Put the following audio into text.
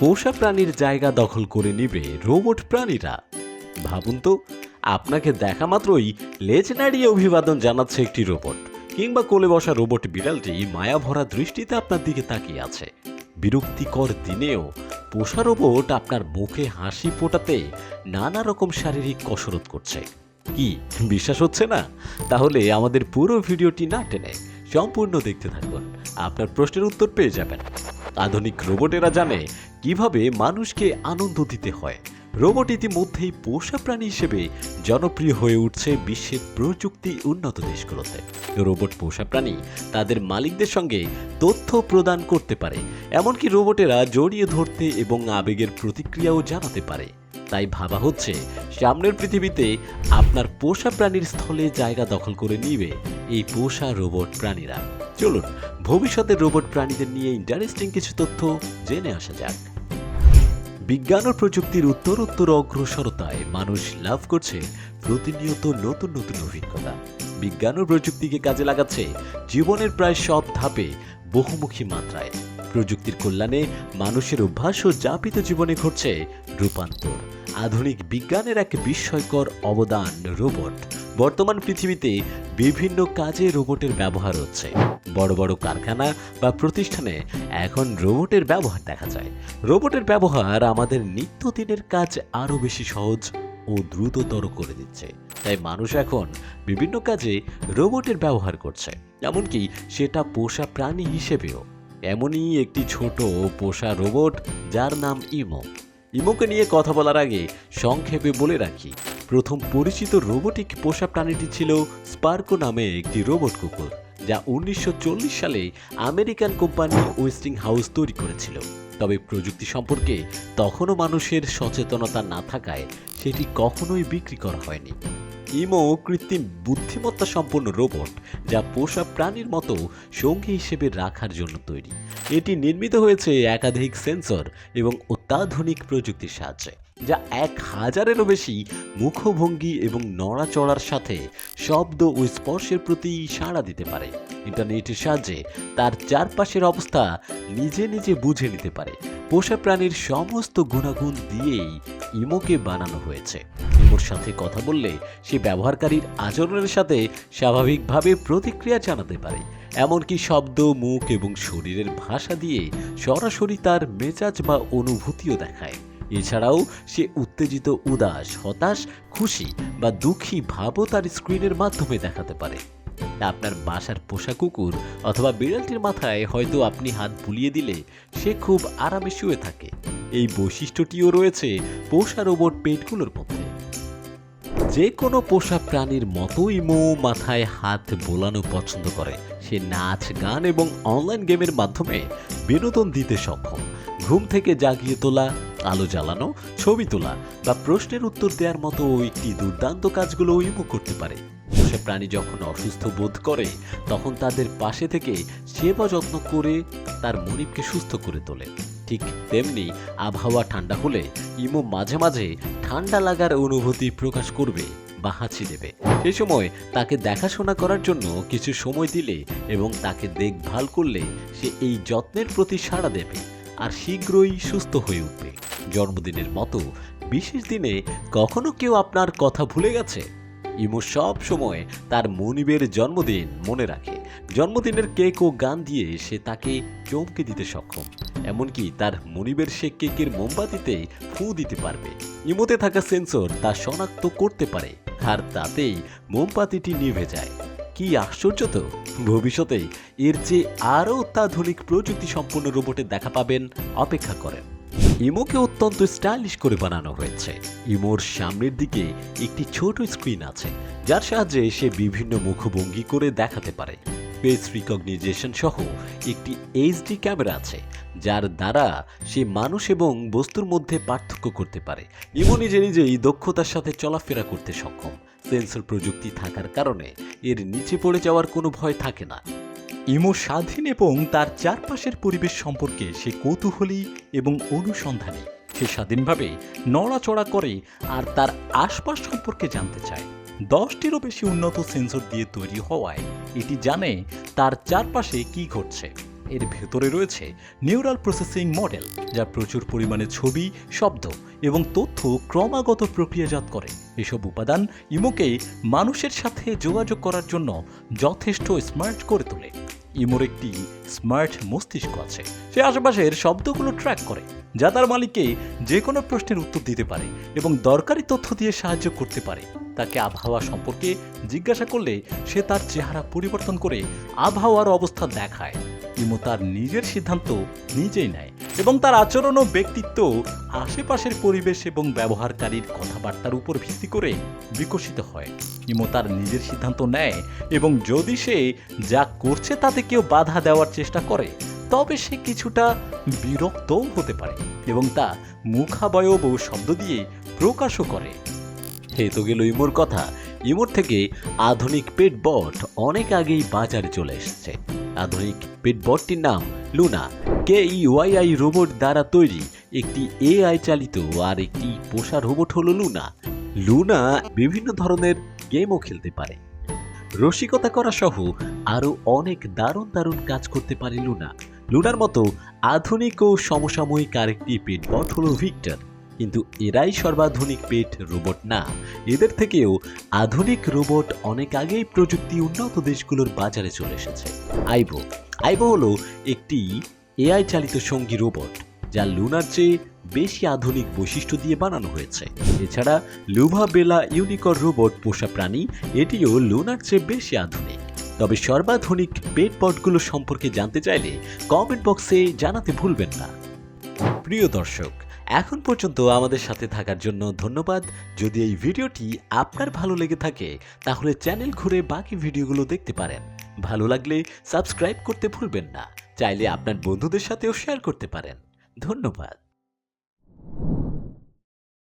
পোষা প্রাণীর জায়গা দখল করে নিবে রোবট প্রাণীরা। ভাবুন তো, আপনাকে দেখা মাত্রই লেজ নাড়িয়ে অভিবাদন জানাচ্ছে একটি রোবট, কিংবা কোলে বসা রোবট বিড়ালটি মায়াভরা দৃষ্টিতে আপনার দিকে তাকিয়ে আছে। বিরক্তিকর দিনেও পোষা রোবট আপনার মুখে হাসি ফোটাতে নানা রকম শারীরিক কসরত করছে। কি, বিশ্বাস হচ্ছে না? তাহলে আমাদের পুরো ভিডিওটি না টেনে সম্পূর্ণ দেখতে থাকুন। আপনার প্রশ্নের উত্তর পেয়ে যাবেন। আধুনিক রোবটেরা জানে কীভাবে মানুষকে আনন্দ দিতে হয়। রোবট ইতিমধ্যেই পোষা প্রাণী হিসেবে জনপ্রিয় হয়ে উঠছে বিশ্বের প্রযুক্তি উন্নত দেশগুলোতে। রোবট পোষা প্রাণী তাদের মালিকদের সঙ্গে তথ্য প্রদান করতে পারে, এমনকি রোবটেরা জড়িয়ে ধরতে এবং আবেগের প্রতিক্রিয়াও জানাতে পারে। তাই ভাবা হচ্ছে, সামনের পৃথিবীতে আপনার পোষা প্রাণীর স্থলে জায়গা দখল করে নিবে এই পোষা রোবট প্রাণীরা। চলুন, ভবিষ্যতের রোবট প্রাণীদের নিয়ে ইন্টারেস্টিং কিছু তথ্য জেনে আসা যাক। বিজ্ঞান ও প্রযুক্তির উত্তরোত্তর অগ্রসরতায় মানুষ লাভ করছে প্রতিনিয়ত নতুন নতুন অভিজ্ঞতা। বিজ্ঞান ও প্রযুক্তিকে কাজে লাগাচ্ছে জীবনের প্রায় সব ধাপে বহুমুখী মাত্রায়। প্রযুক্তির কল্যাণে মানুষের অভ্যাস ও যাপিত জীবনে ঘটছে রূপান্তর। আধুনিক বিজ্ঞানের এক বিস্ময়কর অবদান রোবট। বর্তমান পৃথিবীতে বিভিন্ন কাজে রোবটের ব্যবহার হচ্ছে। বড় বড় কারখানা বা প্রতিষ্ঠানে এখন রোবটের ব্যবহার দেখা যায়। রোবটের ব্যবহার আমাদের নিত্যদিনের কাজ আরও বেশি সহজ ও দ্রুততর করে দিচ্ছে। তাই মানুষ এখন বিভিন্ন কাজে রোবটের ব্যবহার করছে, এমনকি সেটা পোষা প্রাণী হিসেবেও। এমনই একটি ছোট পোষা রোবট যার নাম ইমো। ইমোকে নিয়ে কথা বলার আগে সংক্ষেপে বলে রাখি, প্রথম পরিচিত রোবটিক পোষা প্রাণীটি ছিল স্পার্কো নামে একটি রোবট কুকুর। যা উনিশশো চল্লিশ সালে আমেরিকান কোম্পানি ওয়েস্টিং হাউস তৈরি করেছিল। তবে প্রযুক্তি সম্পর্কে তখনও মানুষের সচেতনতা না থাকায় সেটি কখনোই বিক্রি করা হয়নি। ইমো কৃত্রিম বুদ্ধিমত্তা সম্পন্ন রোবট যা পোষা প্রাণীর মতো সঙ্গী হিসেবে রাখার জন্য তৈরি। এটি নির্মিত হয়েছে একাধিক সেন্সর এবং অত্যাধুনিক প্রযুক্তির সাহায্যে। যা এক হাজারেরও বেশি মুখভঙ্গি এবং নড়াচড়ার সাথে শব্দ ও স্পর্শের প্রতি সাড়া দিতে পারে। ইন্টারনেটের সাহায্যে তার চারপাশের অবস্থা নিজে নিজে বুঝে নিতে পারে। পোষা প্রাণীর সমস্ত গুণাগুণ দিয়েই ইমোকে বানানো হয়েছে। ইমোর সাথে কথা বললে সে ব্যবহারকারীর আচরণের সাথে স্বাভাবিকভাবে প্রতিক্রিয়া জানাতে পারে। এমনকি শব্দ, মুখ এবং শরীরের ভাষা দিয়ে সরাসরি তার মেজাজ বা অনুভূতিও দেখায়। এছাড়াও সে উত্তেজিত, উদাস, হতাশ, খুশি বা দুঃখী ভাবও তার স্ক্রিনের মাধ্যমে দেখাতে পারে। আপনার বাসার পোষা কুকুর অথবা বিড়ালটির মাথায় হয়তো আপনি হাত বুলিয়ে দিলে সে খুব আরামে শুয়ে থাকে। এই বৈশিষ্ট্যটিও রয়েছে পোষা রোবট পেটগুলোর মধ্যে। যে কোনো পোষা প্রাণীর মতোই মো মাথায় হাত বোলানো পছন্দ করে। সে নাচ, গান এবং অনলাইন গেমের মাধ্যমে বিনোদন দিতে সক্ষম। ঘুম থেকে জাগিয়ে তোলা আলো জ্বালানো, ছবি তোলা বা প্রশ্নের উত্তর দেওয়ার মতো একটি দুর্দান্ত কাজগুলো ইমো করতে পারে। পোষা প্রাণী যখন অসুস্থ বোধ করে, তখন তাদের পাশে থেকে সেবা যত্ন করে তার মনিবকে সুস্থ করে তোলে। ঠিক তেমনি আবহাওয়া ঠান্ডা হলে ইমো মাঝে মাঝে ঠান্ডা লাগার অনুভূতি প্রকাশ করবে বা হাঁচি দেবে। সে সময় তাকে দেখাশোনা করার জন্য কিছু সময় দিলে এবং তাকে দেখভাল করলে সে এই যত্নের প্রতি সাড়া দেবে। আর শীঘ্রই সুস্থ হয়ে উঠবে। জন্মদিনের মতো বিশেষ দিনে কখনো কেউ আপনার কথা ভুলে গেছে? ইমো সব সময় তার মনিবের জন্মদিন মনে রাখে। জন্মদিনের কেক ও গান দিয়ে সে তাকে চমকে দিতে সক্ষম। এমনকি তার মনিবের সে কেকের মোমবাতিতে ফু দিতে পারবে। ইমোতে থাকা সেন্সর তা শনাক্ত করতে পারে, আর তাতেই মোমবাতিটি নিভে যায়। কি আশ্চর্য তো? ভবিষ্যতে এর চেয়ে আরও অত্যাধুনিক প্রযুক্তি সম্পন্ন রোবটের দেখা পাবেন, অপেক্ষা করেন। ইমোকে অত্যন্ত স্টাইলিশ করে বানানো হয়েছে। ইমোর সামনের দিকে একটি ছোট স্ক্রিন আছে, যার সাহায্যে সে বিভিন্ন মুখভঙ্গি করে দেখাতে পারে। ফেস রিকগনিজেশন সহ একটি এইচডি ক্যামেরা আছে, যার দ্বারা সে মানুষ এবং বস্তুর মধ্যে পার্থক্য করতে পারে। ইমো নিজে নিজেই দক্ষতার সাথে চলাফেরা করতে সক্ষম। সেন্সর প্রযুক্তি থাকার কারণে এর নিচে পড়ে যাওয়ার কোনো ভয় থাকে না। ইমো স্বাধীন এবং তার চারপাশের পরিবেশ সম্পর্কে সে কৌতূহলী এবং অনুসন্ধানী। সে স্বাধীনভাবে নড়াচড়া করে আর তার আশপাশ সম্পর্কে জানতে চায়। দশটিরও বেশি উন্নত সেন্সর দিয়ে তৈরি হওয়ায় এটি জানে তার চারপাশে কি ঘটছে। এর ভেতরে রয়েছে নিউরাল প্রসেসিং মডেল, যা প্রচুর পরিমাণে ছবি, শব্দ এবং তথ্য ক্রমাগত প্রক্রিয়াজাত করে। এসব উপাদান ইমোকে মানুষের সাথে যোগাযোগ করার জন্য যথেষ্ট স্মার্ট করে তোলে। ইমোর একটি স্মার্ট মস্তিষ্ক আছে, সে আশেপাশের শব্দগুলো ট্র্যাক করে, যা তার মালিককে যে কোনো প্রশ্নের উত্তর দিতে পারে এবং দরকারি তথ্য দিয়ে সাহায্য করতে পারে। তাকে আবহাওয়া সম্পর্কে জিজ্ঞাসা করলে সে তার চেহারা পরিবর্তন করে আবহাওয়ার অবস্থা দেখায়। ইমো তার নিজের সিদ্ধান্ত নিজেই নেয় এবং তার আচরণ ও ব্যক্তিত্ব আশেপাশের পরিবেশ এবং ব্যবহারকারীর কথাবার্তার উপর ভিত্তি করে বিকশিত হয়। ইমো তার নিজের সিদ্ধান্ত নেয় এবং যদি সে যা করছে তাতে কেউ বাধা দেওয়ার চেষ্টা করে, তবে সে কিছুটা বিরক্তও হতে পারে এবং তা মুখাবয়ব ও শব্দ দিয়ে প্রকাশও করে। হে তো গেল ইমোর কথা। ইমোর থেকে আধুনিক পেট বট অনেক আগেই বাজারে চলে এসেছে। আধুনিক পেট বটটির নাম লুনা। কে ওয়াইআই রোবট দ্বারা তৈরি একটি এআই চালিত আর একটি পোষা রোবট হলো লুনা। লুনা বিভিন্ন ধরনের গেমও খেলতে পারে। রসিকতা করা সহ আরও অনেক দারুণ দারুণ কাজ করতে পারে লুনা। লুনার মতো আধুনিক ও সমসাময়িক আরেকটি পেট বট হলো ভিক্টর। কিন্তু এরাই সর্বাধুনিক পেট রোবট না। এদের থেকেও আধুনিক রোবট অনেক আগেই প্রযুক্তি উন্নত দেশগুলোর বাজারে চলে এসেছে। আইবো আইবো হলো একটি এআই চালিত সঙ্গী রোবট, যা লুনার চেয়ে বেশি আধুনিক বৈশিষ্ট্য দিয়ে বানানো হয়েছে। এছাড়া লুভা বেলা ইউনিকর রোবট পোষা প্রাণী, এটিও লুনার চেয়ে বেশি আধুনিক। তবে সর্বাধুনিক পেট পটগুলো সম্পর্কে জানতে চাইলে কমেন্ট বক্সে জানাতে ভুলবেন না। প্রিয় দর্শক এখন পর্যন্ত আমাদের সাথে থাকার জন্য ধন্যবাদ। যদি এই ভিডিওটি আপনার ভালো লেগে থাকে, তাহলে চ্যানেল ঘুরে বাকি ভিডিওগুলো দেখতে পারেন। ভালো লাগলে সাবস্ক্রাইব করতে ভুলবেন না। চাইলে আপনার বন্ধুদের সাথেও শেয়ার করতে পারেন। ধন্যবাদ।